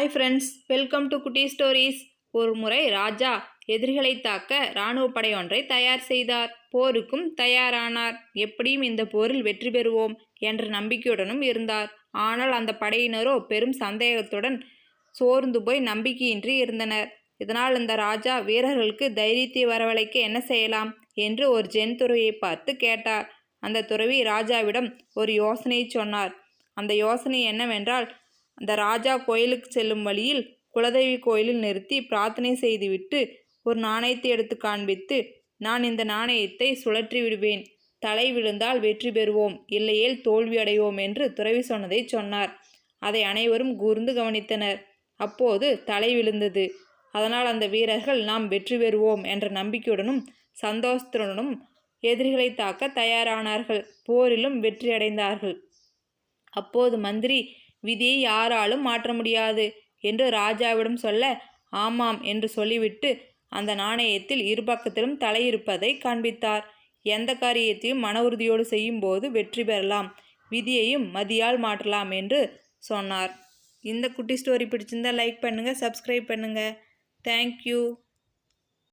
Hi friends welcome to Kutty stories ஒரு முறை ராஜா எதிரிகளை தாக்க இராணுவ படை ஒன்றை தயார் செய்தார். போருக்கும் தயாரானார். எப்படியும் இந்த போரில் வெற்றி பெறுவோம் என்ற நம்பிக்கையுடனும் இருந்தார். ஆனால் அந்த படையினரோ பெரும் சந்தேகத்துடன் சோர்ந்து போய் நம்பிக்கையின்றி இருந்தனர். இதனால் இந்த ராஜா வீரர்களுக்கு தைரியத்தை வரவழைக்க என்ன செய்யலாம் என்று ஒரு ஜென் துறவியை பார்த்து கேட்டார். அந்த துறவி ராஜாவிடம் ஒரு யோசனையை சொன்னார். அந்த யோசனை என்னவென்றால் அந்த ராஜா கோயிலுக்கு செல்லும் வழியில் குலதெய்வி கோயிலில் நிறுத்தி பிரார்த்தனை செய்துவிட்டு ஒரு நாணயத்தை எடுத்து காண்பித்து நான் இந்த நாணயத்தை சுழற்றி விடுவேன். தலை விழுந்தால் வெற்றி பெறுவோம். இல்லையேல் தோல்வி அடைவோம் என்று துறவி சொன்னதை சொன்னார். அதை அனைவரும் கூர்ந்து கவனித்தனர். அப்போது தலை விழுந்தது. அதனால் அந்த வீரர்கள் நாம் வெற்றி பெறுவோம் என்ற நம்பிக்கையுடனும் சந்தோஷத்துடனும் எதிரிகளை தாக்க தயாரானார்கள். போரிலும் வெற்றியடைந்தார்கள் அப்போது மந்திரி விதியை யாராலும் மாற்ற முடியாது என்று ராஜாவிடம் சொல்ல ஆமாம் என்று சொல்லிவிட்டு அந்த நாணயத்தில் இருபக்கத்திலும் தலையிருப்பதை காண்பித்தார். எந்த காரியத்தையும் மன உறுதியோடு செய்யும்போது வெற்றி பெறலாம். விதியையும் மதியால் மாற்றலாம் என்று சொன்னார். இந்த குட்டி ஸ்டோரி பிடிச்சிருந்தா லைக் பண்ணுங்கள் சப்ஸ்கிரைப் பண்ணுங்கள் தேங்க்யூ.